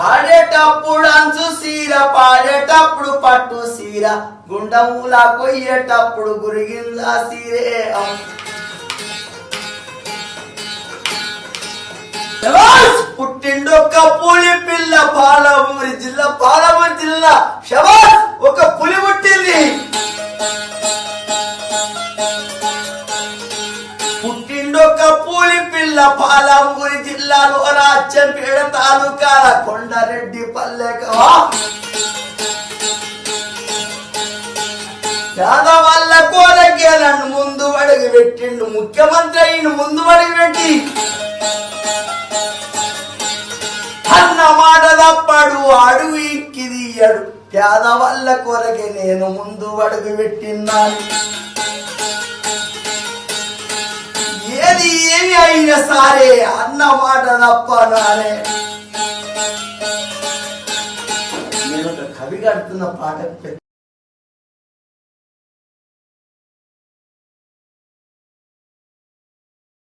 పాడేటప్పుడు అంచు సీర పాడేటప్పుడు పట్టు సీర. గుండములా కొయ్యేటప్పుడు గురిగిందా సీరే. పుట్టిండు ఒక పులి పిల్ల పాలమూరి జిల్లా పాలమూరి జిల్లా. శబాష్ ఒక పులి పుట్టింది. పుట్టిండు ఒక పులి పిల్ల పాలమూరి జిల్లాలో రాజ్యంపేట తాలూకాల కొండారెడ్డి పల్లెక. యాదవల్ల కోరకే నన్ను ముందు అడుగు పెట్టిండు. ముఖ్యమంత్రి అయిన ముందు అడుగు పెట్టి. అన్న మాట తప్పడు అడుగు ఇక్కి తీయడు. పేదవల్ల కొరకే నేను ముందు అడుగు పెట్టిన్నాను. ఏమి సారే అన్న మాట తప్ప నానే. నేను ఒక కవి కడుతున్న పాట పెద్ద